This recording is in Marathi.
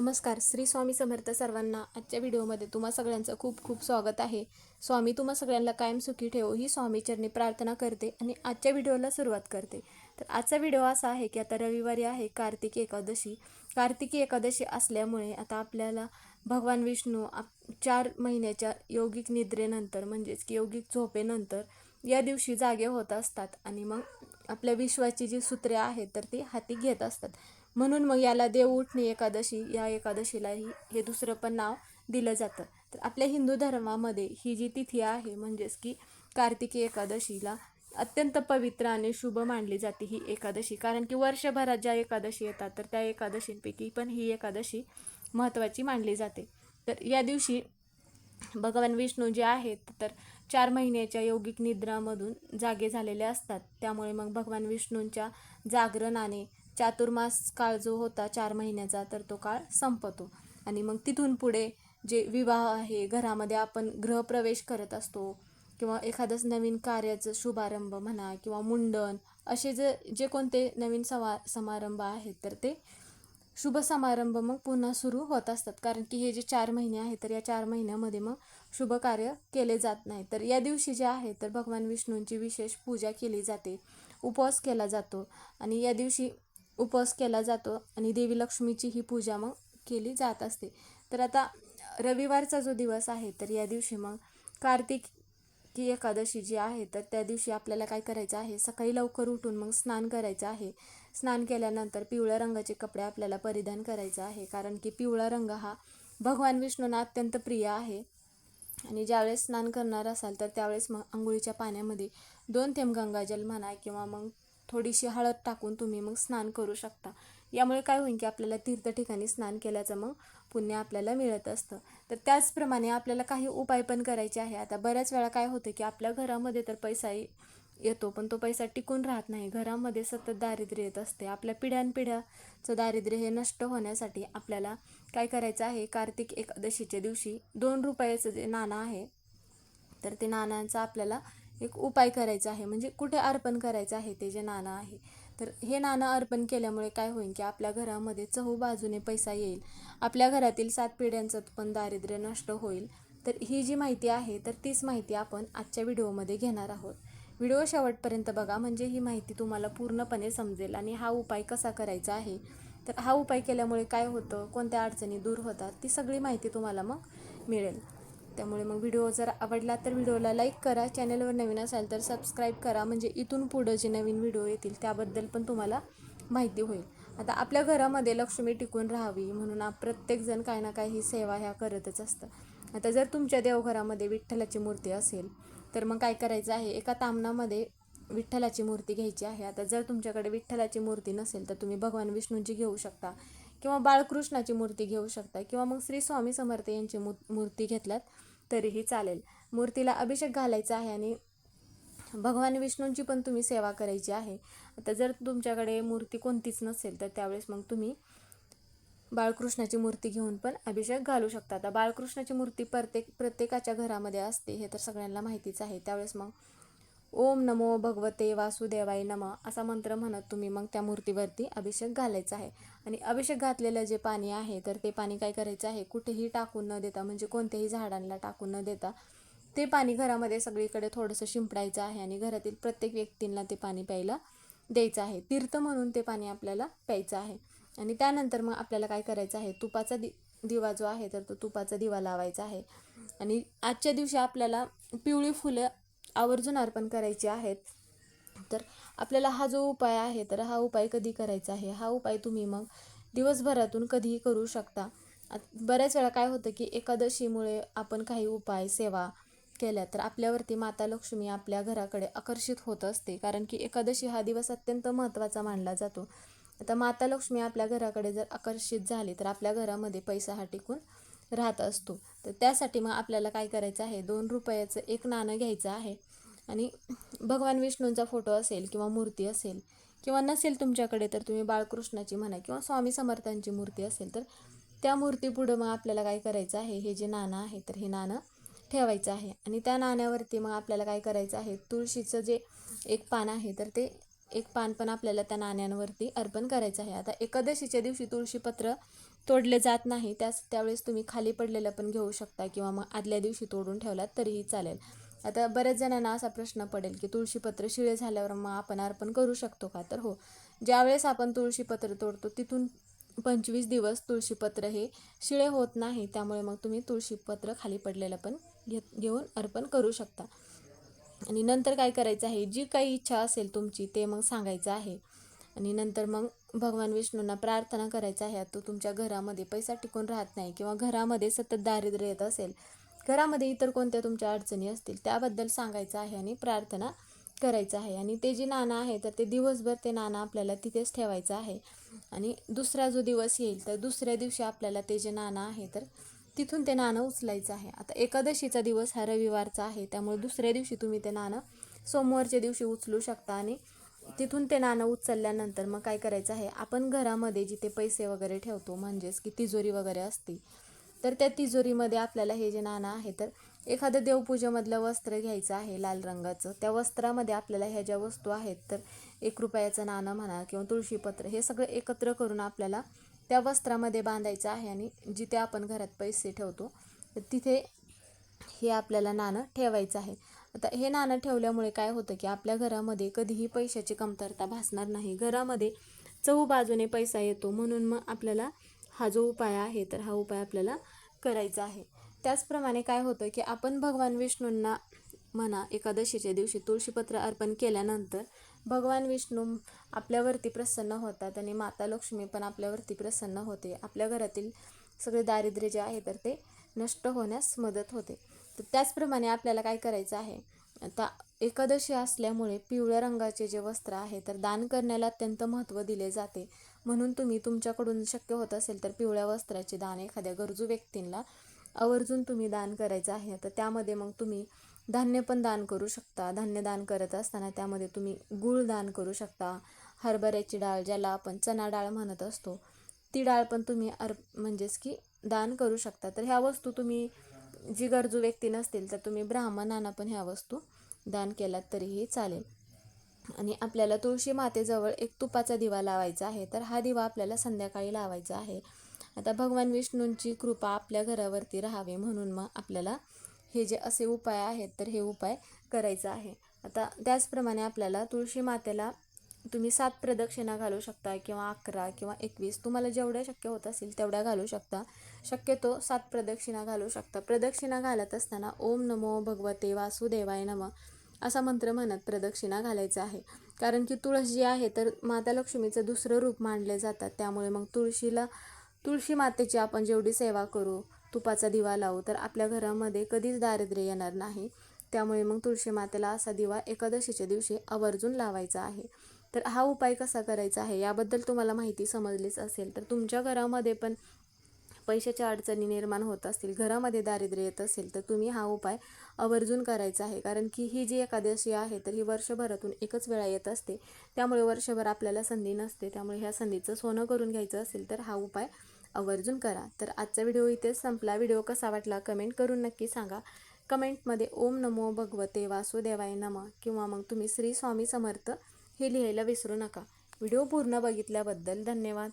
नमस्कार. श्री स्वामी समर्थ सर्वांना आजच्या व्हिडिओमध्ये तुम्हा सगळ्यांचं खूप खूप स्वागत आहे. स्वामी तुम्हा सगळ्यांना कायम सुखी ठेवो ही स्वामीचरणी प्रार्थना करते आणि आजच्या व्हिडिओला सुरुवात करते. तर आजचा व्हिडिओ असा आहे की आता रविवारी आहे कार्तिकी एकादशी. कार्तिकी एकादशी असल्यामुळे आता आपल्याला भगवान विष्णू आप चार महिन्याच्या यौगिक निद्रेनंतर म्हणजेच की यौगिक झोपेनंतर या दिवशी जागे होत असतात आणि मग आपल्या विश्वाची जी सूत्रे आहेत तर ती हाती घेत असतात. म्हणून मग याला देवउठणी एकादशी या एकादशीलाही हे दुसरं पण नाव दिलं जातं. तर आपल्या हिंदू धर्मामध्ये ही जी तिथी आहे म्हणजेच की कार्तिकी एकादशीला अत्यंत पवित्र आणि शुभ मानली जाते ही एकादशी. कारण की वर्षभरात ज्या एकादशी येतात तर त्या एकादशींपैकी पण ही एकादशी महत्त्वाची मानली जाते. तर या दिवशी भगवान विष्णू जे आहेत तर चार महिन्याच्या यौगिक निद्रामधून जागे झालेले असतात. त्यामुळे मग भगवान विष्णूंच्या जागरणाने चातुर्मास काळ जो होता चार महिन्याचा तर तो काळ संपतो. आणि मग तिथून पुढे जे विवाह आहे घरामध्ये आपण गृहप्रवेश करत असतो किंवा एखादंच नवीन कार्याचं शुभारंभ म्हणा किंवा मुंडन असे जे जे कोणते नवीन सवा समारंभ आहेत तर ते शुभ समारंभ मग पुन्हा सुरू होत असतात. कारण की हे जे चार महिने आहेत तर या चार महिन्यामध्ये मग शुभ कार्य केले जात नाही. तर या दिवशी जे आहे तर भगवान विष्णूंची विशेष पूजा केली जाते. उपवास केला जातो. आणि या दिवशी उपवास केला जातो आणि देवी लक्ष्मीची ही पूजा मग केली जात असते. तर आता रविवारचा जो दिवस आहे तर या दिवशी मग कार्तिक की एकादशी जी आहे तर त्या दिवशी आपल्याला काय करायचं आहे सकाळी लवकर उठून मग स्नान करायचं आहे. स्नान केल्यानंतर पिवळ्या रंगाचे कपडे आपल्याला परिधान करायचं आहे कारण की पिवळा रंग हा भगवान विष्णूंना अत्यंत प्रिय आहे. आणि ज्यावेळेस स्नान करणार असाल तर त्यावेळेस मग आंघोळीच्या पाण्यामध्ये दोन थेंब गंगाजल म्हणा किंवा मग थोडीशी हळद टाकून तुम्ही मग स्नान करू शकता. यामुळे काय होईल की आपल्याला तीर्थ ठिकाणी स्नान केल्याचं मग पुण्य आपल्याला मिळत असतं. तर त्याचप्रमाणे आपल्याला काही उपाय पण करायचे आहे. आता बऱ्याच वेळा काय होतं की आपल्या घरामध्ये तर पैसा येतो पण तो पैसा टिकून राहत नाही. घरामध्ये सतत दारिद्र्य येत असते. आपल्या पिढ्यानपिढ्याचं दारिद्र्य हे नष्ट होण्यासाठी आपल्याला काय करायचं आहे? कार्तिक एकादशीच्या दिवशी दोन रुपयाचं जे नाणं आहे तर ते नाण्यांचा आपल्याला एक उपाय करायचा आहे. म्हणजे कुठे अर्पण करायचं आहे ते जे नाणं आहे. तर हे नाणं अर्पण केल्यामुळे काय होईल की आपल्या घरामध्ये चहू बाजूने पैसा येईल. आपल्या घरातील सात पिढ्यांचं पण दारिद्र्य नष्ट होईल. तर ही जी माहिती आहे तर तीच माहिती आपण आजच्या व्हिडिओमध्ये घेणार आहोत. व्हिडिओ शेवटपर्यंत बघा. म्हणजे ही माहिती तुम्हाला पूर्णपणे समजेल. आणि हा उपाय कसा करायचा आहे? तर हा उपाय केल्यामुळे काय होतं? कोणत्या अडचणी दूर होतात? ती सगळी माहिती तुम्हाला मग मिळेल. त्यामुळे मग व्हिडिओ जर आवडला तर व्हिडिओला लाईक करा. चॅनलवर नवीन असाल तर सबस्क्राईब करा. म्हणजे इथून पुढं जे नवीन व्हिडिओ येतील त्याबद्दल पण तुम्हाला माहिती होईल. आता आपल्या घरामध्ये लक्ष्मी टिकून राहावी म्हणून प्रत्येकजण काही ना काही सेवा ह्या करतच असतं. आता जर तुमच्या देवघरामध्ये विठ्ठलाची मूर्ती असेल तर मग काय करायचं आहे? एका तामणामध्ये विठ्ठलाची मूर्ती घ्यायची आहे. आता जर तुमच्याकडे विठ्ठलाची मूर्ती नसेल तर तुम्ही भगवान विष्णूंची घेऊ शकता. किंवा बाळकृष्णाची मूर्ती घेऊ शकता किंवा मग श्री स्वामी समर्थ यांची मू मूर्ती घेतल्यात तरीही चालेल. मूर्तीला अभिषेक घालायचा आहे आणि भगवान विष्णूंची पण तुम्ही सेवा करायची आहे. आता जर तुमच्याकडे मूर्ती कोणतीच नसेल तर त्यावेळेस मग तुम्ही बाळकृष्णाची मूर्ती घेऊन पण अभिषेक घालू शकता. आता बाळकृष्णाची मूर्ती प्रत्येक प्रत्येकाच्या घरामध्ये असते हे तर सगळ्यांना माहितीच आहे. त्यावेळेस मग ओम नमो भगवते वासुदेवाय नम असा मंत्र म्हणत तुम्ही मग त्या मूर्तीवरती अभिषेक घालायचा आहे. आणि अभिषेक घातलेलं जे पाणी आहे तर ते पाणी काय करायचं आहे? कुठेही टाकून न देता म्हणजे कोणत्याही झाडांना टाकून न देता ते पाणी घरामध्ये सगळीकडे थोडंसं शिंपडायचं आहे आणि घरातील प्रत्येक व्यक्तींना ते पाणी प्यायला द्यायचं आहे. तीर्थ म्हणून ते पाणी आपल्याला प्यायचं आहे. आणि त्यानंतर मग आपल्याला काय करायचं आहे? तुपाचा दि दिवा जो आहे तर तो तुपाचा दिवा लावायचा आहे. आणि आजच्या दिवशी आपल्याला पिवळी फुलं आवर्जून अर्पण करायचे आहेत. तर आपल्याला हा जो उपाय आहे तर हा उपाय कधी करायचा आहे? हा उपाय तुम्ही मग दिवसभरातून कधीही करू शकता. बऱ्याच वेळा काय होतं की एकादशीमुळे आपण काही उपाय सेवा केल्या तर आपल्यावरती माता लक्ष्मी आपल्या घराकडे आकर्षित होत असते. कारण की एकादशी हा दिवस अत्यंत महत्त्वाचा मानला जातो. आता माता लक्ष्मी आपल्या घराकडे जर आकर्षित झाली तर आपल्या घरामध्ये पैसा हा टिकून राहत असतो. तर त्यासाठी मग आपल्याला काय करायचं आहे? दोन रुपयाचं एक नाणं घ्यायचं आहे. आणि भगवान विष्णूंचा फोटो असेल किंवा मूर्ती असेल किंवा नसेल तुमच्याकडे तर तुम्ही बाळकृष्णाची म्हणा किंवा स्वामी समर्थांची मूर्ती असेल तर त्या मूर्तीपुढं मग आपल्याला काय करायचं आहे? हे जे नाणं आहे तर हे नाणं ठेवायचं आहे. आणि त्या नाण्यावरती मग आपल्याला काय करायचं आहे? तुळशीचं जे एक पान आहे तर ते एक पान पण आपल्याला त्या नाण्यांवरती अर्पण करायचं आहे. आता एकादशीच्या दिवशी तुळशीपत्र तोडले जात नाही त्यास त्यावेळेस तुम्ही खाली पडलेलं पण घेऊ शकता किंवा मग आदल्या दिवशी तोडून ठेवलात तरीही चालेल. आता बऱ्याच जणांना असा प्रश्न पडेल की तुळशीपत्र शिळे झाल्यावर मग आपण अर्पण करू शकतो का? तर हो ज्यावेळेस आपण तुळशीपत्र तोडतो तिथून पंचवीस दिवस तुळशीपत्र हे शिळे होत नाही त्यामुळे मग तुम्ही तुळशीपत्र खाली पडलेलं पण घेत घेऊन अर्पण करू शकता. आणि नंतर काय करायचं आहे? जी काही इच्छा असेल तुमची ते मग सांगायचं आहे. आणि नंतर मग भगवान विष्णूंना प्रार्थना करायचं आहे. तो तुमच्या घरामध्ये पैसा टिकून राहत नाही किंवा घरामध्ये सतत दारिद्र्य येत असेल घरामध्ये इतर कोणत्या तुमच्या अडचणी असतील त्याबद्दल सांगायचं आहे आणि प्रार्थना करायचं आहे. आणि ते जे नाणं आहे तर ते दिवसभर ते नाणं आपल्याला तिथेच ठेवायचं आहे. आणि दुसरा जो दिवस येईल तर दुसऱ्या दिवशी आपल्याला ते जे नाणं आहे तर तिथून ते नाणं उचलायचं आहे. आता एकादशीचा दिवस हा रविवारचा आहे. त्यामुळे दुसऱ्या दिवशी तुम्ही ते नाणं सोमवारच्या दिवशी उचलू शकता आणि तिथून ते नाणं उचलल्यानंतर मग काय करायचं आहे? आपण घरामध्ये जिथे पैसे वगैरे ठेवतो म्हणजेच की तिजोरी वगैरे असते तर त्या तिजोरीमध्ये आपल्याला हे जे नाणं आहे तर एखादं देवपूजेमधलं वस्त्र घ्यायचं आहे लाल रंगाचं. त्या वस्त्रामध्ये आपल्याला ह्या ज्या वस्तू आहेत तर एक रुपयाचं नाणं म्हणा किंवा तुळशीपत्र हे सगळं एकत्र करून आपल्याला त्या वस्त्रामध्ये बांधायचं आहे आणि जिथे आपण घरात पैसे ठेवतो तर तिथे हे आपल्याला नाणं ठेवायचं आहे. आता हे नाणं ठेवल्यामुळे काय होतं की आपल्या घरामध्ये कधीही पैशाची कमतरता भासणार नाही. घरामध्ये चहू बाजूने पैसा येतो म्हणून मग आपल्याला हा जो उपाय आहे तर हा उपाय आपल्याला करायचा आहे. त्याचप्रमाणे काय होतं की आपण भगवान विष्णूंना म्हणा एकादशीच्या दिवशी तुळशीपत्र अर्पण केल्यानंतर भगवान विष्णू आपल्यावरती प्रसन्न होतात आणि माता लक्ष्मी पण आपल्यावरती प्रसन्न होते. आपल्या घरातील सगळे दारिद्र्य जे आहे तर ते नष्ट होण्यास मदत होते. तर त्याचप्रमाणे आपल्याला काय करायचं आहे? आता एकादशी असल्यामुळे पिवळ्या रंगाचे जे वस्त्र आहे तर दान करण्याला अत्यंत महत्त्व दिले जाते. म्हणून तुम्ही तुमच्याकडून शक्य होत असेल तर पिवळ्या वस्त्राचे दान एखाद्या गरजू व्यक्तींना आवर्जून तुम्ही दान करायचं आहे. तर त्यामध्ये मग तुम्ही धान्य पण दान करू शकता. धान्य दान करत असताना त्यामध्ये तुम्ही गूळ दान करू शकता. हरभऱ्याची डाळ ज्याला आपण चणा डाळ म्हणत असतो ती डाळ पण तुम्ही अर म्हणजेच की दान करू शकता. तर ह्या वस्तू तुम्ही जी गरजू व्यक्ती नसतील तर तुम्ही ब्राह्मणांना पण ह्या वस्तू दान केलात तरीही चालेल. आणि आपल्याला तुळशी मातेजवळ एक तुपाचा दिवा लावायचा आहे तर हा दिवा आपल्याला संध्याकाळी लावायचा आहे. आता भगवान विष्णूंची कृपा आपल्या घरावरती राहावी म्हणून मग आपल्याला हे जे असे उपाय आहेत तर हे उपाय करायचं आहे. आता त्याचप्रमाणे आपल्याला तुळशी मातेला तुम्ही सात प्रदक्षिणा घालू शकता किंवा अकरा किंवा एकवीस तुम्हाला जेवढ्या शक्य होत असेल तेवढ्या घालू शकता. शक्यतो सात प्रदक्षिणा घालू शकता. प्रदक्षिणा घालत असताना ओम नमो भगवते वासुदेवाय नम असा मंत्र म्हणत प्रदक्षिणा घालायचा आहे. कारण की तुळस जी आहे तर माता लक्ष्मीचं दुसरं रूप मानले जातात. त्यामुळे मग तुळशीला तुळशी मातेची आपण जेवढी सेवा करू तुपाचा दिवा लावू तर आपल्या घरामध्ये कधीच दारिद्र्य येणार नाही. त्यामुळे मग तुळशी मातेला असा दिवा एकादशीच्या दिवशी आवर्जून लावायचा आहे. तर हा उपाय कसा करायचा आहे याबद्दल तुम्हाला माहिती समजलीच असेल. तर तुमच्या घरामध्ये पण पैशाच्या अडचणी निर्माण होत असतील घरामध्ये दारिद्र्य येत असेल तर तुम्ही हा उपाय आवर्जून करायचा आहे. कारण की ही जी एकादशी आहे तर ही वर्षभरातून एकच वेळा येत असते. त्यामुळे वर्षभर आपल्याला संधी नसते. त्यामुळे ह्या संधीचं सोनं करून घ्यायचं असेल तर हा उपाय आवर्जून करा. तर आजचा व्हिडिओ इथेच संपला. व्हिडिओ कसा वाटला कमेंट करून नक्की सांगा. कमेंटमध्ये ओम नमो भगवते वासुदेवाय नम किंवा मग तुम्ही श्री स्वामी समर्थ हे लिहायला विसरू नका. व्हिडिओ पूर्ण बघितल्याबद्दल धन्यवाद.